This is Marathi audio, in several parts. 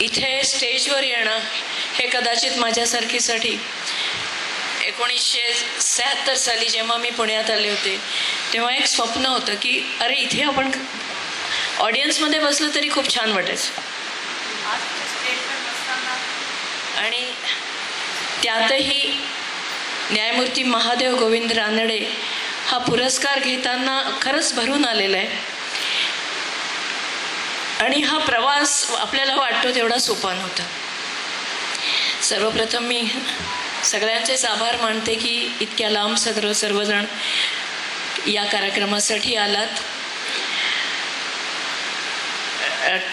इथे स्टेजवर येणं हे कदाचित माझ्यासारखीसाठी एकोणीसशे शहात्तर साली जेव्हा मी पुण्यात आले होते तेव्हा एक स्वप्न होतं की अरे इथे आपण ऑडियन्समध्ये बसलं तरी खूप छान वाटायचं आणि त्यातही न्यायमूर्ती महादेव गोविंद रानडे हा पुरस्कार घेताना खरंच भरून आलेला आहे. आणि हा प्रवास आपल्याला वाटतो तेवढा सोपा नव्हता. सर्वप्रथम मी सगळ्यांचेच आभार मानते की इतक्या लांब सगळं सर्वजण या कार्यक्रमासाठी आलात.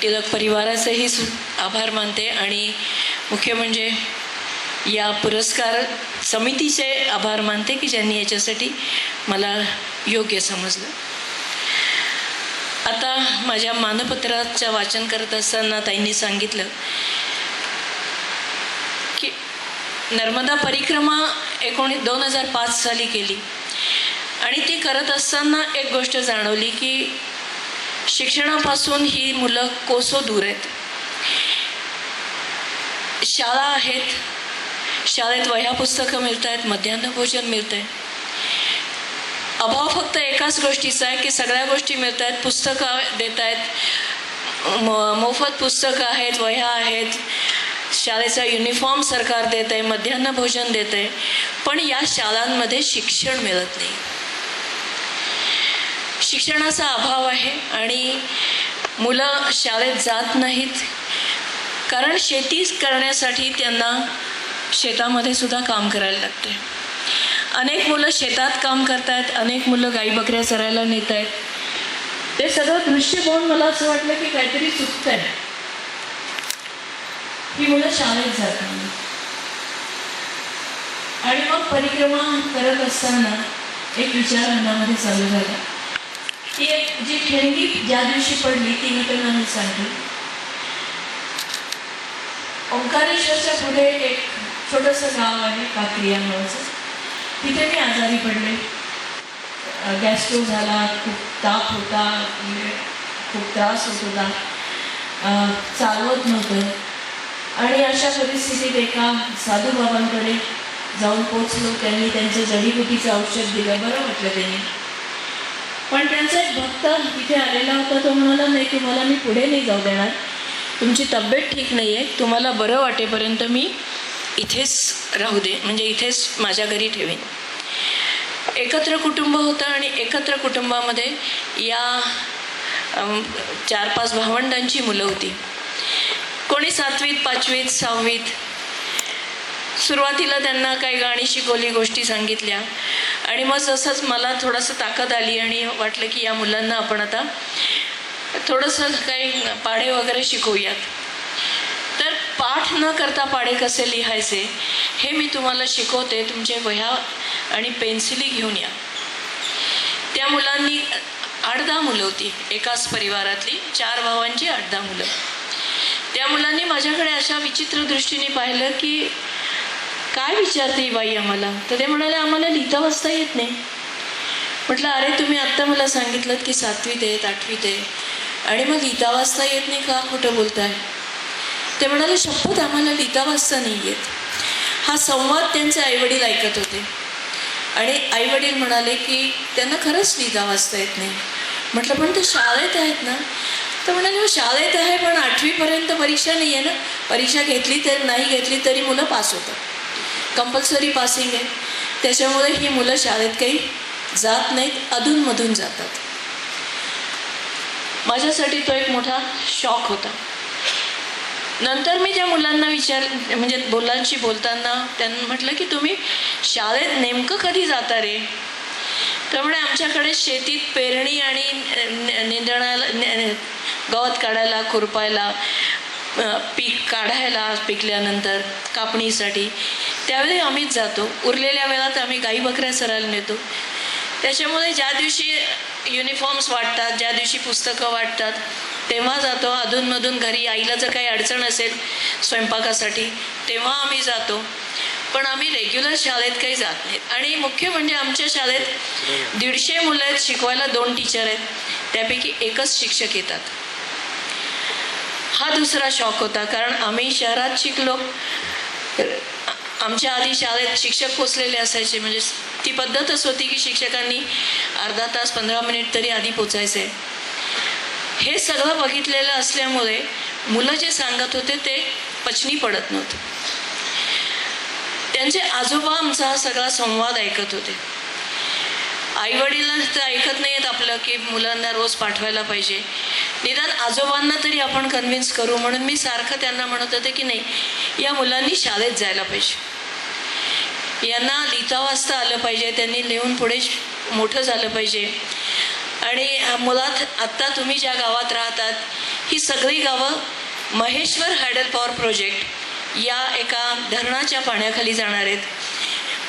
टिळक परिवाराचेही सु आभार मानते आणि मुख्य म्हणजे या पुरस्कार समितीचे आभार मानते की ज्यांनी याच्यासाठी मला योग्य समजलं. आता माझ्या मानपत्राचं वाचन करत असताना ताईंनी सांगितलं की नर्मदा परिक्रमा एकोणी दोन हजार पाच साली केली. आणि ती करत असताना एक गोष्ट जाणवली की शिक्षणापासून ही मुलं कोसो दूर आहेत. शाळा आहेत. शाळेत वह्या पुस्तकं मिळत आहेत मध्यान्ह भोजन मिळतं आहे अभाव फक्त एकाच गोष्टीचा आहे की सगळ्या गोष्टी मिळत आहेत पुस्तकं देत आहेत म मोफत पुस्तकं आहेत वह्या आहेत शाळेचा युनिफॉर्म सरकार देत आहे मध्यान्ह भोजन देत आहे पण या शाळांमध्ये शिक्षण मिळत नाही शिक्षणाचा अभाव आहे आणि मुलं शाळेत जात नाहीत कारण शेती करण्यासाठी त्यांना शेतामध्ये सुद्धा काम करायला लागते अनेक मुलं शेतात काम करतायत अनेक मुलं गाई बकऱ्या चरायला नेत आहेत ते सगळं दृश्य पाहून मला असं वाटलं की काहीतरी चुकत आहे ही मुलं शाळेत जात आणि मग परिक्रमा करत असताना एक विचार मनामध्ये चालू झाला. ती एक जी ठेंगी ज्या दिवशी पडली ती घटना मी सांगते. ओंकारेश्वरच्या पुढे एक छोटंसं गाव आहे काकरिया नावाचं. तिथे मी आजारी पडले. गॅस्ट्रो झाला खूप ताप होता म्हणजे खूप त्रास होत होता. चालवत नव्हतं. आणि अशा परिस्थितीत एका साधू बाबांकडे जाऊन पोचलो त्यांनी त्यांचं जडीबुटीचं औषध दिलं. बरं वाटलं त्यांनी. पण त्यांचा एक भक्त तिथे आलेला होता. तो म्हणाला नाही तुम्हाला मी पुढे नाही जाऊ देणार. तुमची तब्येत ठीक नाही आहे तुम्हाला बरं वाटेपर्यंत मी इथेच राहू दे म्हणजे इथेच माझ्या घरी ठेवीन. एकत्र कुटुंब होतं आणि एकत्र कुटुंबामध्ये या चार पाच भावंडांची मुलं होती. कोणी सातवीत पाचवीत सहावीत सुरुवातीला त्यांना काही गाणी शिकवली गोष्टी सांगितल्या. आणि मग जसंच मला थोडंसं ताकद आली आणि वाटलं की या मुलांना आपण आता थोडंसं काही पाढे वगैरे शिकवूयात. पाठ न करता पाडे कसे लिहायचे हे मी तुम्हाला शिकवते. तुमचे वह्या आणि पेन्सिली घेऊन या. त्या मुलांनी आठ दहा मुलं होती एकाच परिवारातली चार भावांची आठ दहा मुलं. त्या मुलांनी माझ्याकडे अशा विचित्र दृष्टीने पाहिलं की काय विचारते ही बाई आम्हाला? तर ते म्हणाले आम्हाला लिहिता वाचता येत नाही. म्हटलं अरे तुम्ही आत्ता मला सांगितलं की सातवीत आहेत आठवीत आहे आणि मग लिहिता वाचता येत नाही का? खोटं बोलताय. ते म्हणाले शपथ आम्हाला लिहिता वाचता नाही येत हा संवाद त्यांचे आईवडील ऐकत होते. आणि आईवडील म्हणाले की त्यांना खरंच लिहिता वाचता येत नाही. म्हटलं पण ते शाळेत आहेत ना? तर म्हणाले हो, शाळेत आहे पण आठवीपर्यंत परीक्षा नाही आहे ना. परीक्षा घेतली तर नाही घेतली तरी मुलं पास होतात. कंपल्सरी पासिंग आहे. त्याच्यामुळे ही मुलं शाळेत काही जात नाहीत अधूनमधून जातात. माझ्यासाठी तो एक मोठा शॉक होता. नंतर मी त्या मुलांना विचार म्हणजे मुलांशी बोलताना त्यांना म्हटलं की तुम्ही शाळेत नेमकं कधी जाता रे? त्यामुळे आमच्याकडे शेतीत पेरणी आणि निंदणाला गवत काढायला खुरपायला पीक काढायला पिकल्यानंतर कापणीसाठी त्यावेळी आम्हीच जातो. उरलेल्या वेळात आम्ही गाई बकऱ्या सरायला नेतो. त्याच्यामुळे ज्या दिवशी युनिफॉर्म्स वाटतात ज्या दिवशी पुस्तकं वाटतात तेव्हा जातो अधूनमधून घरी आईला जर काही अडचण असेल स्वयंपाकासाठी तेव्हा आम्ही जातो. पण आम्ही रेग्युलर शाळेत काही जात नाहीत आणि मुख्य म्हणजे आमच्या शाळेत दीडशे मुलं आहेत शिकवायला दोन टीचर आहेत. त्यापैकी एकच शिक्षक येतात. हा दुसरा शॉक होता कारण आम्ही शहरात शिकलो. आमच्या आधी शाळेत शिक्षक पोचलेले असायचे. म्हणजे ती पद्धतच होती की शिक्षकांनी अर्धा तास पंधरा मिनिट तरी आधी पोचायचे. हे सगळं बघितलेलं असल्यामुळे मुलं जे सांगत होते ते पचनी पडत नव्हतं. त्यांचे आजोबा आमचा हा सगळा संवाद ऐकत होते. आई वडील तर ऐकत नाही आहेत आपलं की मुलांना रोज पाठवायला पाहिजे. निदान आजोबांना तरी आपण कन्व्हिन्स करू म्हणून मी सारखं त्यांना म्हणत होते की नाही या मुलांनी शाळेत जायला पाहिजे. यांना लिहिता वाचता आलं पाहिजे त्यांनी लिहून पुढे मोठं झालं पाहिजे. आणि मुलात आत्ता तुम्ही ज्या गावात राहतात ही सगळी गावं महेश्वर हायडल पॉवर प्रोजेक्ट या एका धरणाच्या पाण्याखाली जाणार आहेत.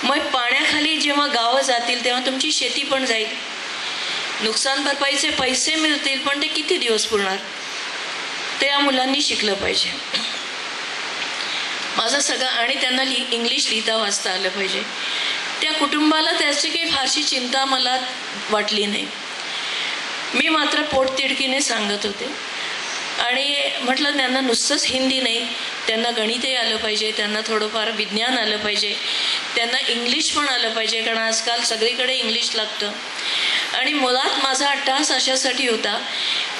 मग पाण्याखाली जेव्हा गावं जातील तेव्हा तुमची शेती पण जाईल. नुकसान भरपाईचे पैसे मिळतील पण ते किती दिवस पुरणार? ते या मुलांनी शिकलं पाहिजे. माझं सगळं आणि त्यांना लि इंग्लिश लिहिता वाचता आलं पाहिजे. त्या कुटुंबाला त्याची काही फारशी चिंता मला वाटली नाही. मी मात्र पोटतिडकीने सांगत होते. आणि म्हटलं त्यांना नुसतंच हिंदी नाही त्यांना गणितही आलं पाहिजे त्यांना थोडंफार विज्ञान आलं पाहिजे त्यांना इंग्लिश पण आलं पाहिजे कारण आजकाल सगळीकडे इंग्लिश लागतं. आणि मुळात माझा अट्टहास अशासाठी होता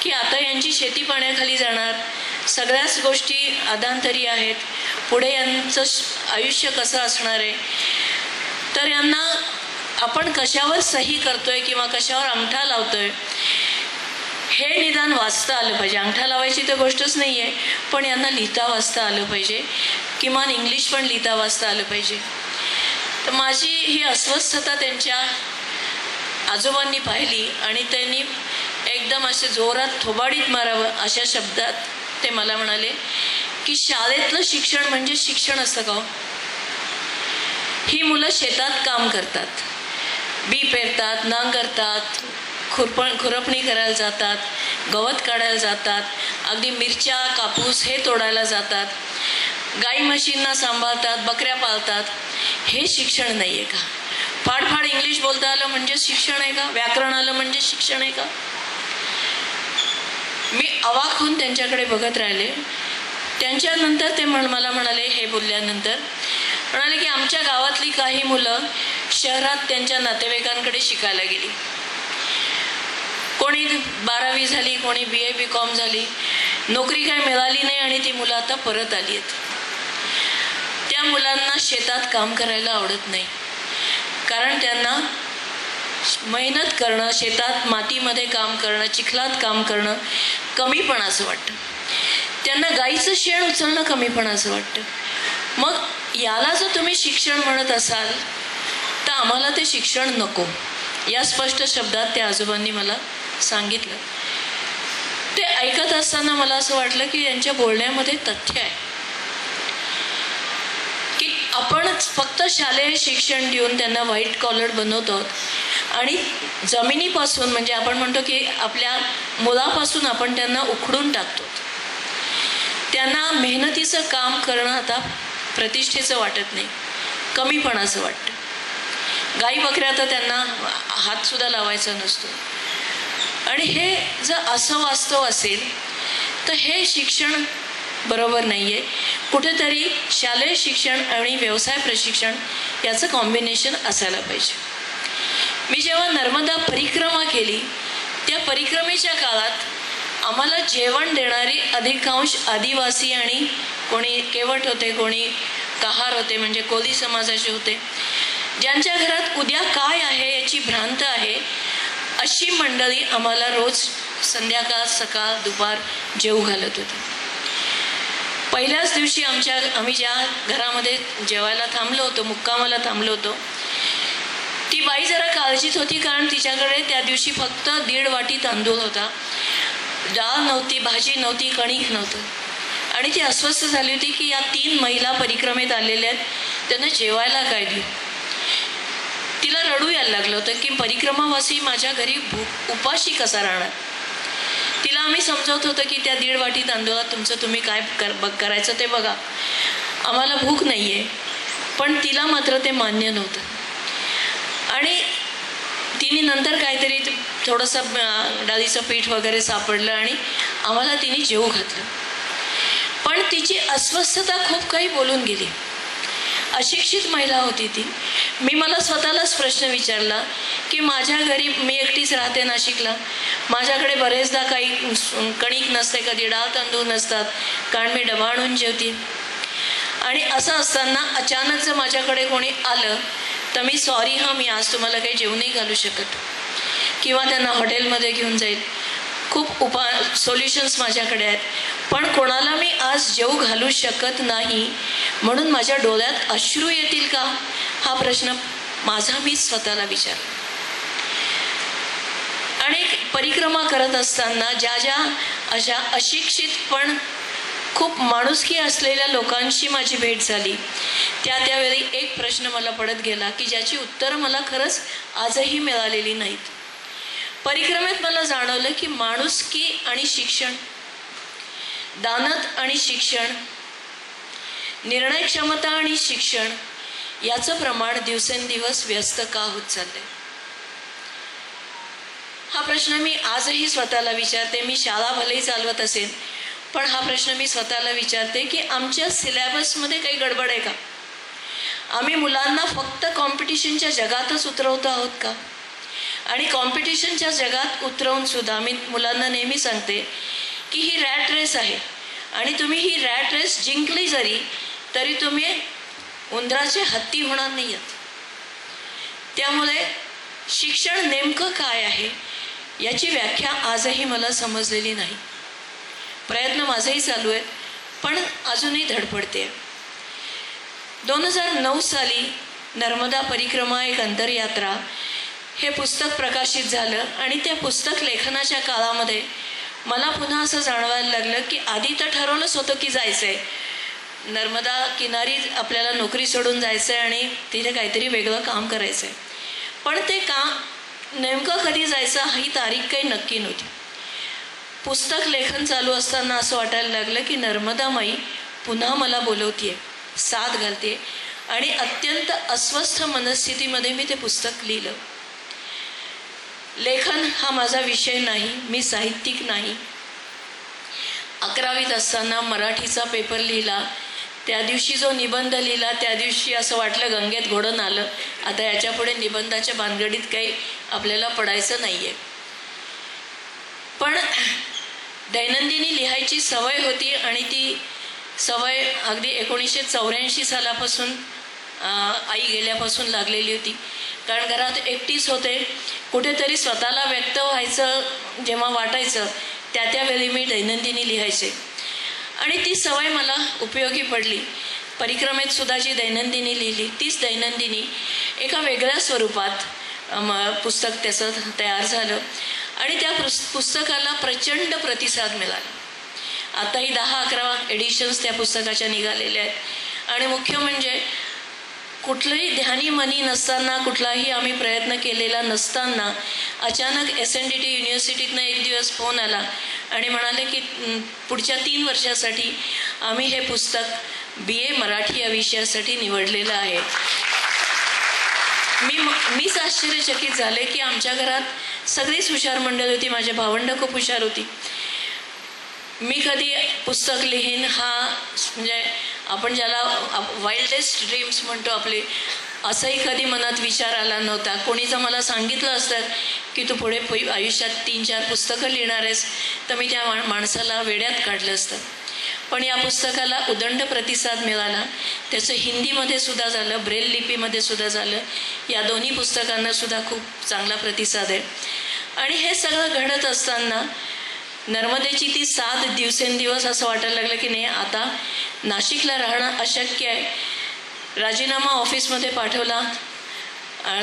की आता यांची शेती पाण्याखाली जाणार सगळ्याच गोष्टी अधांतरी आहेत पुढे यांचं आयुष्य कसं असणार आहे? तर यांना आपण कशावर सही करतोय किंवा कशावर अंगठा लावतोय? हे निदान वाचता आलं पाहिजे. अंगठा लावायची तर गोष्टच नाही आहे पण यांना लिहिता वाचता आलं पाहिजे. किमान इंग्लिश पण लिहिता वाचता आलं पाहिजे. तर माझी ही अस्वस्थता त्यांच्या आजोबांनी पाहिली आणि त्यांनी एकदम असे जोरात थोबाडीत मारावं अशा शब्दात ते मला म्हणाले की शाळेतलं शिक्षण म्हणजे शिक्षण असतं का हो? ही? मुलं शेतात काम करतात. बी पेरतात नांगरतात खुरपण खुरपणी करायला जातात गवत काढायला जातात अगदी मिरच्या कापूस हे तोडायला जातात. गाई म्हशींना सांभाळतात बकऱ्या पाळतात. हे शिक्षण नाही आहे का? फाडफाड इंग्लिश बोलता आलं म्हणजे शिक्षण आहे का? व्याकरण आलं म्हणजे शिक्षण आहे का? मी अवाक होऊन त्यांच्याकडे बघत राहिले. त्यांच्यानंतर ते म्हण मला म्हणाले हे बोलल्यानंतर म्हणाले की आमच्या गावातली काही मुलं शहरात त्यांच्या नातेवाईकांकडे शिकायला गेली. कोणी बारावी झाली कोणी बी ए बी कॉम झाली. नोकरी काय मिळाली नाही आणि ती मुलं आता परत आली आहेत. त्या मुलांना शेतात काम करायला आवडत नाही. कारण त्यांना मेहनत करणं शेतात मातीमध्ये काम करणं चिखलात काम करणं कमीपणाचं वाटतं. त्यांना गाईचं शेण उचलणं कमीपणाचं वाटतं. मग याला जर तुम्ही शिक्षण म्हणत असाल तर आम्हाला ते शिक्षण नको. या स्पष्ट शब्दात त्या आजोबांनी मला सांगितलं. ते ऐकत असताना मला असं वाटलं की यांच्या बोलण्यामध्ये तथ्य आहे. की आपण फक्त शालेय शिक्षण देऊन त्यांना व्हाईट कॉलर बनवतो आणि जमिनीपासून म्हणजे आपण म्हणतो की आपल्या मुलापासून आपण त्यांना उखडून टाकतो. त्यांना मेहनतीचं काम करणं आता प्रतिष्ठेचं वाटत नाही. कमीपणाचं वाटतं. गाई बकऱ्या तर त्यांना हातसुद्धा लावायचा नसतो. आणि हे जर असं वास्तव असेल तर हे शिक्षण बरोबर नाही आहे कुठेतरी शालेय शिक्षण आणि व्यवसाय प्रशिक्षण याचं कॉम्बिनेशन असायला पाहिजे. मी जेव्हा नर्मदा परिक्रमा केली त्या परिक्रमेच्या काळात आम्हाला जेवण देणारी अधिकांश आदिवासी आणि कोणी केवट होते कोणी कहार होते म्हणजे कोली समाजाचे होते ज्यांच्या घरात उद्या काय आहे याची भ्रांत आहे अशी मंडळी आम्हाला रोज संध्याकाळ सकाळ दुपार जेव घालत होती. पहिल्याच दिवशी आमच्या आम्ही ज्या घरामध्ये जेवायला थांबलो होतो मुक्कामाला थांबलो होतो ती बाई जरा काळजीत होती कारण तिच्याकडे त्या दिवशी फक्त दीड वाटी तांदूळ होता. डाळ नव्हती भाजी नव्हती कणिक नव्हतं. आणि ती अस्वस्थ झाली होती की या तीन महिला परिक्रमेत आलेल्या आहेत. त्यांना जेवायला काय देऊ? तिला रडू यायला लागलं होतं की परिक्रमावासी माझ्या घरी भूक उपाशी कसा राहणार? तिला आम्ही समजवत होतो की त्या दीड वाटी तांदूळात तुमचं तुम्ही काय कर बघ करायचं ते बघा. आम्हाला भूक नाही आहे पण तिला मात्र ते मान्य नव्हतं. आणि तिने नंतर काहीतरी थोडंसं डाळीचं पीठ वगैरे सापडलं आणि आम्हाला तिने जेवू घातलं. पण तिची अस्वस्थता खूप काही बोलून गेली. अशिक्षित महिला होती ती. मी मला स्वतःलाच प्रश्न विचारला की माझ्या घरी मी एकटीच राहते नाशिकला. माझ्याकडे बरेचदा काही कणिक नसते कधी डाळ तांदूळ नसतात कारण मी डबा आणून जेवते. आणि असं असताना अचानक जर माझ्याकडे कोणी आलं तर मी सॉरी हां मी आज तुम्हाला काही जेवणही घालू शकत. किंवा त्यांना हॉटेलमध्ये घेऊन जाईल. खूप उपा सोल्युशन्स माझ्याकडे आहेत. पण कोणाला मी आज जेव घालू शकत नाही म्हणून माझ्या डोळ्यात अश्रू येतील का? हा प्रश्न माझा मी स्वतःला विचार आणि परिक्रमा करत असताना ज्या ज्या अशा अशिक्षित पण खूप माणुसकी असलेल्या लोकांशी माझी भेट झाली त्या त्यावेळी एक प्रश्न मला पडत गेला की ज्याची उत्तरं मला खरंच आजही मिळालेली नाहीत. परिक्रमेत मला जाणवलं की माणुसकी आणि शिक्षण दानत आणि शिक्षण निर्णय क्षमता आणि शिक्षण याचं प्रमाण दिवसेंदिवस व्यस्त का होत चाललंय? हा प्रश्न मी आजही स्वतःला विचारते. मी शाळा भलेही चालवत असेल पण हा प्रश्न मी स्वतःला विचारते की आमच्या सिलेबसमध्ये काही गडबड आहे का? आम्ही मुलांना फक्त कॉम्पिटिशनच्या जगातच उतरवतो आहोत का? आणि कॉम्पिटिशनच्या जगात उतरवून सुद्धा मी मुलांना नेहमी सांगते की ही रॅट रेस आहे. आणि तुम्ही ही रॅट रेस जिंकली जरी तरी तुम्ही उंदराचे हत्ती होणार नाही आहेत त्यामुळे शिक्षण नेमकं काय आहे याची व्याख्या आजही मला समजलेली नाही. प्रयत्न माझेही चालू आहेत पण अजूनही धडपडते. दोन हजार नऊ साली नर्मदा परिक्रमा एक अंतरयात्रा हे पुस्तक प्रकाशित झालं आणि त्या पुस्तक लेखनाच्या काळामध्ये मला पुन्हा असं जाणवायला लागलं की आधी तर ठरवलंच होतं की जायचं आहे नर्मदा किनारी आपल्याला नोकरी सोडून जायचं आहे आणि तिथे काहीतरी वेगळं काम करायचं आहे पण ते काम नेमकं कधी जायचं ही तारीख काही नक्की नव्हती. पुस्तक लेखन चालू असताना असं वाटायला लागलं की नर्मदामाई पुन्हा मला बोलवतीये साथ घालते आणि अत्यंत अस्वस्थ मनस्थितीमध्ये मी ते पुस्तक लिहिलं. लेखन हा माझा विषय नाही मी साहित्यिक नाही. अकरावीत असताना मराठीचा पेपर लिहिला. त्या दिवशी जो निबंध लिहिला त्या दिवशी असं वाटलं गंगेत घोडून आलं आता याच्यापुढे निबंधाच्या भानगडीत काही आपल्याला पडायचं नाही आहे पण दैनंदिनी लिहायची सवय होती आणि ती सवय अगदी एकोणीसशे चौऱ्याऐंशी सालापासून आई गेल्यापासून लागलेली होती. कारण घरात एकटीच होते. कुठेतरी स्वतःला व्यक्त व्हायचं जेव्हा वाटायचं त्या त्यावेळी मी दैनंदिनी लिहायचे. आणि ती सवय मला उपयोगी पडली. परिक्रमेत सुद्धा जी दैनंदिनी लिहिली तीच दैनंदिनी एका वेगळ्या स्वरूपात अम, पुस्तक त्याचं तयार झालं. आणि त्या पुस पुस्तकाला प्रचंड प्रतिसाद मिळाला. आताही दहा अकरा एडिशन्स त्या पुस्तकाच्या निघालेल्या आहेत. आणि मुख्य म्हणजे कुठलंही ध्यानी मनी नसताना कुठलाही आम्ही प्रयत्न केलेला नसताना अचानक एस एन डी टी युनिव्हर्सिटीतनं एक दिवस फोन आला आणि म्हणाले की पुढच्या तीन वर्षासाठी आम्ही हे पुस्तक बी ए मराठी या विषयासाठी निवडलेलं आहे. मी मीच आश्चर्यचकित झाले की आमच्या घरात सगळीच हुशार मंडळ होती माझे भावंड खूप हुशार होती. मी कधी पुस्तक लिहीन हा म्हणजे आपण ज्याला वाईल्डेस्ट ड्रीम्स म्हणतो आपले असंही कधी मनात विचार आला नव्हता. कोणी जर मला सांगितलं असतं की तू पुढे आयुष्यात तीन चार पुस्तकं लिहिणार आहेस तर मी त्या मा- माणसाला वेड्यात काढलं असतं. पण या पुस्तकाला उदंड प्रतिसाद मिळाला. त्याचं हिंदीमध्ये सुद्धा झालं ब्रेल लिपीमध्ये सुद्धा झालं. या दोन्ही पुस्तकांना सुद्धा खूप चांगला प्रतिसाद आहे. आणि हे सगळं घडत असताना नर्मदेची ती सात दिवसेंदिवस असं वाटायला लागलं की नाही आता नाशिकला राहणं अशक्य आहे. राजीनामा ऑफिसमध्ये पाठवला.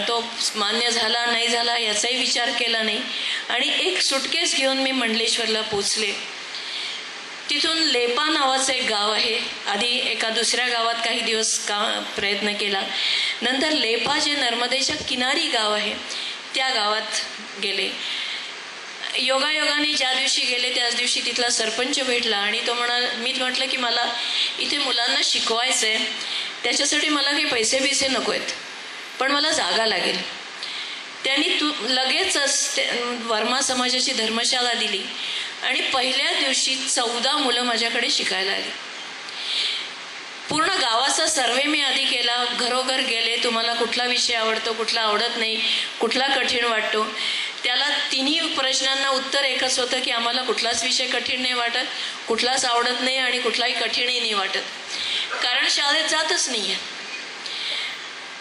तो मान्य झाला नाही झाला याचाही विचार केला नाही. आणि एक सुटकेस घेऊन मी मंडलेश्वरला पोचले. तिथून लेपा नावाचं एक गाव आहे. आधी एका दुसऱ्या गावात काही दिवस का प्रयत्न केला. नंतर लेपा जे नर्मदेच्या किनारी गाव आहे त्या गावात गेले. योगायोगाने ज्या दिवशी गेले त्याच दिवशी तिथला सरपंच भेटला आणि तो म्हणा मी म्हटलं की मला इथे मुलांना शिकवायचं आहे त्याच्यासाठी मला काही पैसे बिसे नको आहेत पण मला जागा लागेल. त्यांनी तू लगेचच ते- वर्मा समाजाची धर्मशाळा दिली आणि पहिल्या दिवशी चौदा मुलं माझ्याकडे शिकायला आली. पूर्ण गावाचा सर्वे मी आधी केला. घरोघर गेले. तुम्हाला कुठला विषय आवडतो कुठला आवडत नाही कुठला कठीण वाटतो. त्याला तिन्ही प्रश्नांना उत्तर एकच होतं की आम्हाला कुठलाच विषय कठीण नाही वाटत कुठलाच आवडत नाही आणि कुठलाही कठीणही नाही वाटत. कारण शाळेत जातच नाही आहे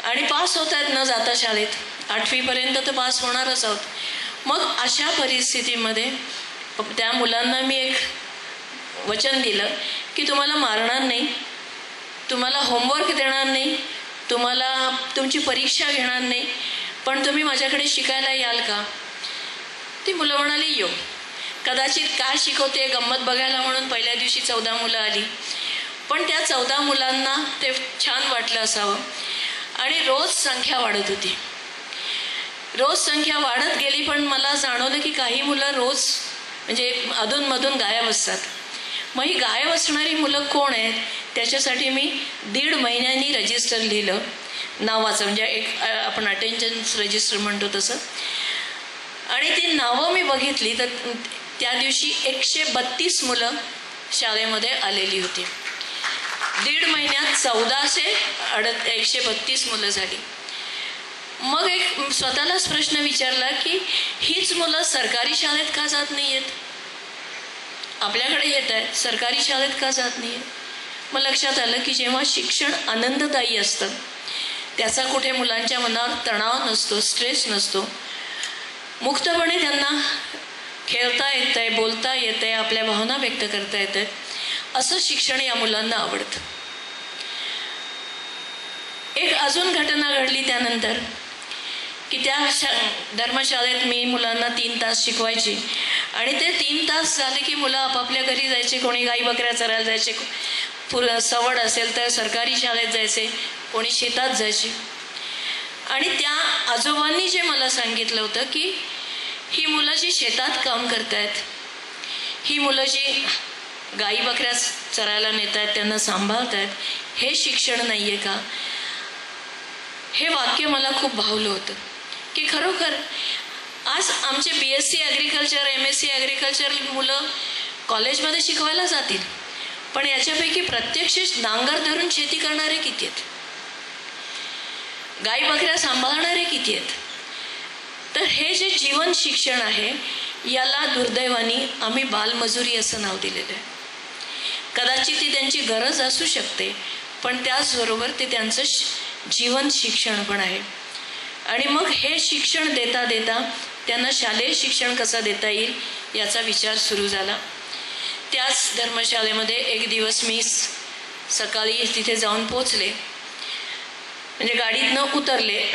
आणि पास होत आहेत न जाता शाळेत. आठवीपर्यंत तर पास होणारच आहोत. मग अशा परिस्थितीमध्ये त्या मुलांना मी एक वचन दिलं की तुम्हाला मारणार नाही तुम्हाला होमवर्क देणार नाही तुम्हाला तुमची परीक्षा घेणार नाही पण तुम्ही माझ्याकडे शिकायला याल का? ती मुलं म्हणाली येऊ कदाचित काय शिकवते गंमत बघायला म्हणून पहिल्या दिवशी चौदा मुलं आली. पण त्या चौदा मुलांना ते छान वाटलं असावं. आणि रोज संख्या वाढत होती. रोज संख्या वाढत गेली पण मला जाणवलं की काही मुलं रोज म्हणजे अधूनमधून गायब असतात. मग ही गायब असणारी मुलं कोण आहेत? त्याच्यासाठी मी दीड महिन्यांनी रजिस्टर लिहिलं. नावाचं म्हणजे एक आपण अटेन्शन्स रजिस्टर म्हणतो तसं. आणि ती नावं मी बघितली तर त्या दिवशी एकशे बत्तीस मुलं शाळेमध्ये आलेली होती. दीड महिन्यात चौदाशे अड एकशे बत्तीस मुलं झाली. मग एक स्वतःलाच प्रश्न विचारला की हीच मुलं सरकारी शाळेत का जात नाही आहेत आपल्याकडे येत आहे सरकारी शाळेत का जात नाही आहेत मग लक्षात आलं की जेव्हा शिक्षण आनंददायी असतं त्याचा कुठे मुलांच्या मनावर तणाव नसतो स्ट्रेस नसतो मुक्तपणे त्यांना खेळता येतं आहे बोलता येतं आहे आपल्या भावना व्यक्त करता येत आहेत असं शिक्षण या मुलांना आवडतं. एक अजून घटना घडली त्यानंतर की त्या शा धर्मशाळेत मी मुलांना तीन तास शिकवायची. आणि ते तीन तास झाले की मुलं आपापल्या घरी जायचे कोणी गाई बकऱ्या चरायला जायचे पुर सवड असेल तर सरकारी शाळेत जायचे कोणी शेतात जायचे. आणि त्या आजोबांनी जे मला सांगितलं होतं की ही मुलं जी शेतात काम करतायत ही मुलं जी गाई बकऱ्या चरायला नेत आहेत त्यांना सांभाळत आहेत हे शिक्षण नाही आहे का? हे वाक्य मला खूप भावलं होतं. की खरोखर आज आमचे B S C agriculture M S C agriculture मुलं कॉलेजमध्ये शिकवायला जातील पण याच्यापैकी प्रत्यक्ष नांगर धरून शेती करणारे किती आहेत? गाई बकऱ्या सांभाळणारे किती आहेत? तर हे जे जीवन शिक्षण आहे याला दुर्दैवानी आम्ही बालमजुरी असं नाव दिलेलं आहे. कदाचित ती त्यांची गरज असू शकते पण त्याचबरोबर ते त्यांचं श- जीवन शिक्षण पण आहे. आणि मग हे शिक्षण देता देता त्यांना शालेय शिक्षण कसं देता येईल याचा विचार सुरू झाला. त्याच धर्मशाळेमध्ये एक दिवस मी सकाळी तिथे जाऊन पोचले म्हणजे गाडीत न उतरले.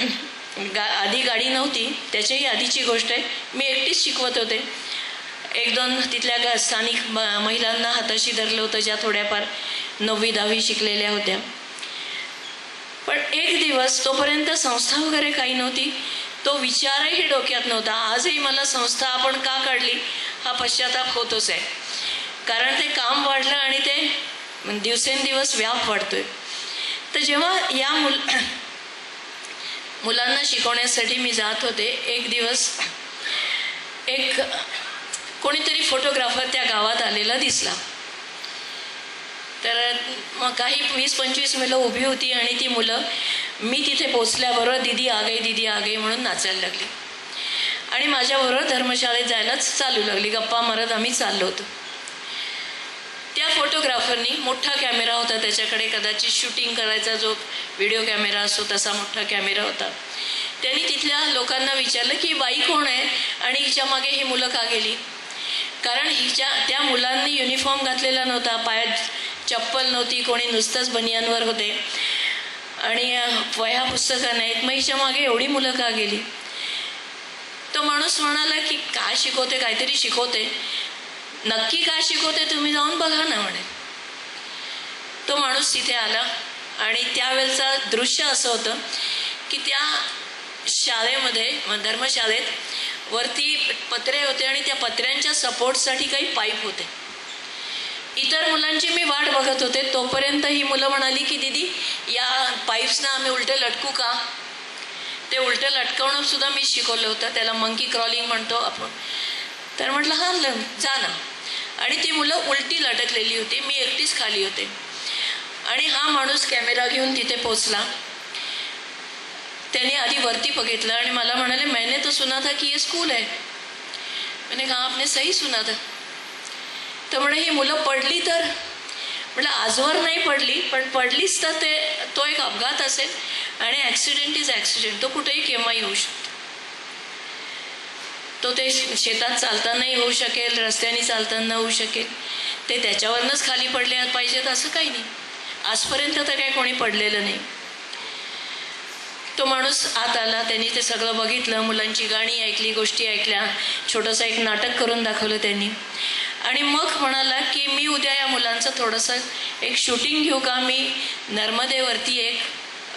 गा आधी गाडी नव्हती त्याच्याही आधीची गोष्ट आहे. मी एकटीच शिकवत होते. एक दोन तिथल्या गा स्थानिक म महिलांना हाताशी धरलं होतं ज्या थोड्याफार नववी दहावी शिकलेल्या होत्या. पण एक दिवस तोपर्यंत संस्था वगैरे काही नव्हती. तो विचारही डोक्यात नव्हता. आजही मला संस्था आपण का काढली? हा पश्चाताप होतोच आहे. कारण ते काम वाढलं आणि ते दिवसेंदिवस व्याप वाढतोय. तर जेव्हा या मुल मुलांना शिकवण्यासाठी मी जात होते. एक दिवस एक कोणीतरी फोटोग्राफर त्या गावात आलेला दिसला. तर मग काही वीस पंचवीस मुलं उभी होती आणि ती मुलं मी तिथे पोचल्याबरोबर दिदी आ गई दिदी आगे म्हणून नाचायला लागली. आणि माझ्याबरोबर धर्मशाळेत जायलाच चालू लागली. गप्पा मारत आम्ही चाललो होतो. त्या फोटोग्राफरनी मोठा कॅमेरा होता. त्याच्याकडे कदाचित शूटिंग करायचा जो व्हिडिओ कॅमेरा असतो तसा मोठा कॅमेरा होता. त्यांनी तिथल्या लोकांना विचारलं की बाई कोण आहे? आणि हिच्या मागे ही मुलं का गेली? कारण हिच्या त्या मुलांनी युनिफॉर्म घातलेला नव्हता. पायात चप्पल नव्हती कोणी नुसतंच बनियांवर होते. आणि वह्या पुस्तकं नाहीत. मग हिच्या मागे एवढी मुलं का गेली? तो माणूस म्हणाला की काय शिकवते? काहीतरी शिकवते. नक्की काय शिकवते तुम्ही जाऊन बघा ना म्हणे. तो माणूस तिथे आला आणि त्यावेळेचं दृश्य असं होतं की त्या शाळेमध्ये म- धर्मशाळेत वरती पत्रे होते आणि त्या पत्र्यांच्या सपोर्टसाठी काही पाईप होते. इतर मुलांची मी वाट बघत होते. तोपर्यंत ही मुलं म्हणाली की दिदी या पाईप्सना आम्ही उलटे लटकू का? ते उलटं लटकवणं सुद्धा मी शिकवलं होतं. त्याला मंकी क्रॉलिंग म्हणतो आपण. तर म्हटलं हां ल जा ना. आणि ती मुलं उलटी लटकलेली होती. मी एकटीच खाली होते. आणि हा माणूस कॅमेरा घेऊन तिथे पोचला त्याने आधी वरती बघितलं आणि मला म्हणाले मैंने तो सुना था की ये स्कूल आहे मैंने कहा आपने सही सुना था. तर म्हणे ही मुलं पडली तर? म्हटलं आजवर नाही पडली पण पडलीच तर ते तो एक अपघात असेल आणि ॲक्सिडेंट इज ॲक्सिडेंट तो कुठेही केव्हा येऊ शकतो. तो ते शेतात चालतानाही होऊ शकेल रस्त्याने चालताना होऊ शकेल. ते त्याच्यावरनंच खाली पडले पाहिजेत असं काही नाही. आजपर्यंत तर काय कोणी पडलेलं नाही. तो माणूस आत आला त्यांनी ते सगळं बघितलं मुलांची गाणी ऐकली गोष्टी ऐकल्या छोटंसं एक नाटक करून दाखवलं त्यांनी. आणि मग म्हणाला की मी उद्या या मुलांचं थोडंसं एक शूटिंग घेऊ का? मी नर्मदेवरती एक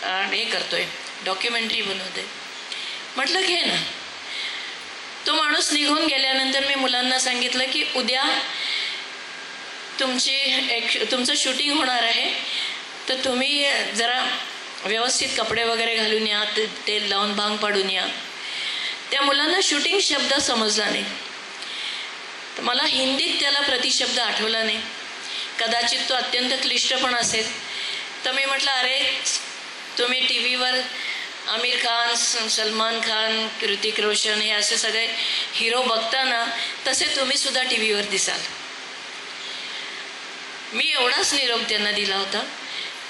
हे हे करतोय डॉक्युमेंटरी बनवते म्हटलं घे ना. तो माणूस निघून गेल्यानंतर मी मुलांना सांगितलं की उद्या तुमची एक तुमचं शूटिंग होणार आहे. तर तुम्ही जरा व्यवस्थित कपडे वगैरे घालून या ते तेल लावून भांग पाडून या. त्या मुलांना शूटिंग शब्द समजला नाही. तर मला हिंदीत त्याला प्रतिशब्द आठवला नाही. कदाचित तो अत्यंत क्लिष्ट पण असेल. तर मी म्हटलं अरे तुम्ही टी व्हीवर आमिर खान स- सलमान खान कृतिक रोशन हे असे सगळे हिरो बघताना तसे तुम्ही सुद्धा टी व्हीवर दिसाल. मी एवढाच निरोप त्यांना दिला होता.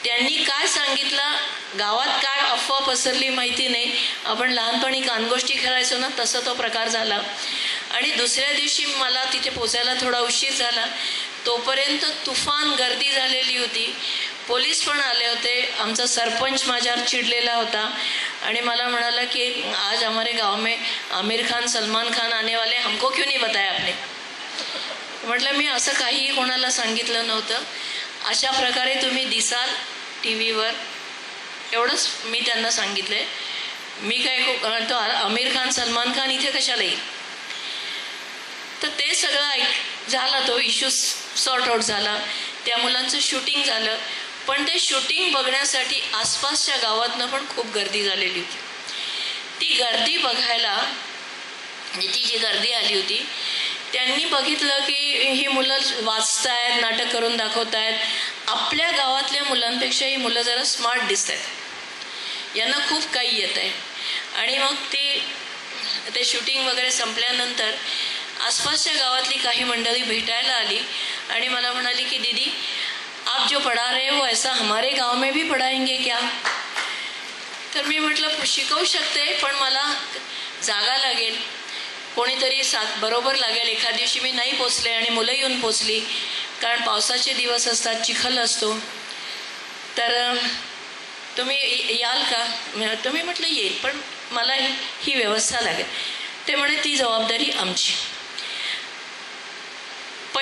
त्यांनी काय सांगितलं? गावात काय अफवा पसरली माहिती नाही. आपण लहानपणी कानगोष्टी खेळायचो ना तसा तो प्रकार झाला. आणि दुसऱ्या दिवशी मला तिथे पोचायला थोडा उशीर झाला. तोपर्यंत तुफान गर्दी झालेली होती. पोलीस पण आले होते. आमचा सरपंच माझ्यावर चिडलेला होता. आणि मला म्हणाला की आज हमारे गाव में आमिर खान सलमान खान आने वाले हमको क्यों नहीं बताया आपने? म्हटलं मी असं काहीही कोणाला सांगितलं नव्हतं. अशा प्रकारे तुम्ही दिसाल टी व्हीवर एवढंच मी त्यांना सांगितलं आहे मी काय तो आमिर खान सलमान खान इथे कशाला येईल? तर ते सगळं ऐक झाला तो इश्यू सॉर्ट आउट झाला. त्या मुलांचं शूटिंग झालं. पण ते शूटिंग बघण्यासाठी आसपासच्या गावातनं पण खूप गर्दी झालेली होती. ती गर्दी बघायला म्हणजे ती जी गर्दी आली होती त्यांनी बघितलं की ही मुलं वाचतायत नाटक करून दाखवतायत. आपल्या गावातल्या मुलांपेक्षा ही मुलं जरा स्मार्ट दिसत आहेत यांना खूप काही येत आहे आणि मग ते ते शूटिंग वगैरे संपल्यानंतर आसपासच्या गावातली काही मंडळी भेटायला आली आणि मला म्हणाली की दीदी आप जो पढ़ा रहे हो ऐसा हमारे गाव में भी पढ़ाएंगे क्या? तर मी म्हटलं शिकवू शकते पण मला जागा लागेल. कोणीतरी साथ बरोबर लागेल. एखाद दिवशी मी नाही पोचले आणि मुलं येऊन पोचली. कारण पावसाचे दिवस असतात चिखल असतो. तर तुम्ही याल का? तुम्ही म्हटलं येईल पण मला ही व्यवस्था लागेल. ते म्हणे ती जबाबदारी आमची.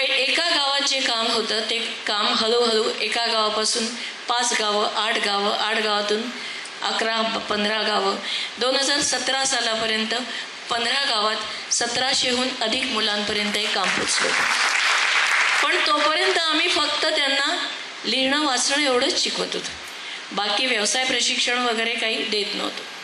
पै एका गावात जे काम होतं ते काम हळूहळू एका गावापासून पाच गावं आठ गावं आठ गावातून अकरा पंधरा गावं. दोन हजार सतरा सालापर्यंत पंधरा गावात सतराशेहून अधिक मुलांपर्यंत हे काम पोचलं पण तोपर्यंत आम्ही फक्त त्यांना लिहिणं वाचणं एवढंच शिकवत होतो. बाकी व्यवसाय प्रशिक्षण वगैरे काही देत नव्हतो.